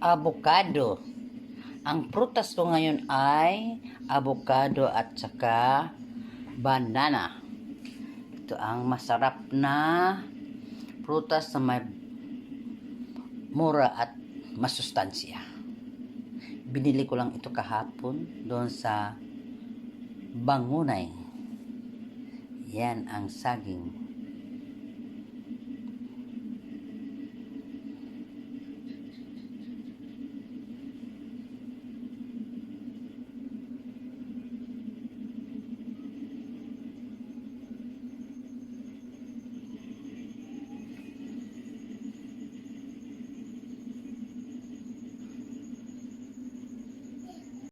avocado. Ang prutas ko ngayon ay avocado at saka banana. Ito ang masarap na prutas na may mura at masustansya. Binili ko lang ito kahapon doon sa Bangunay. Yan ang saging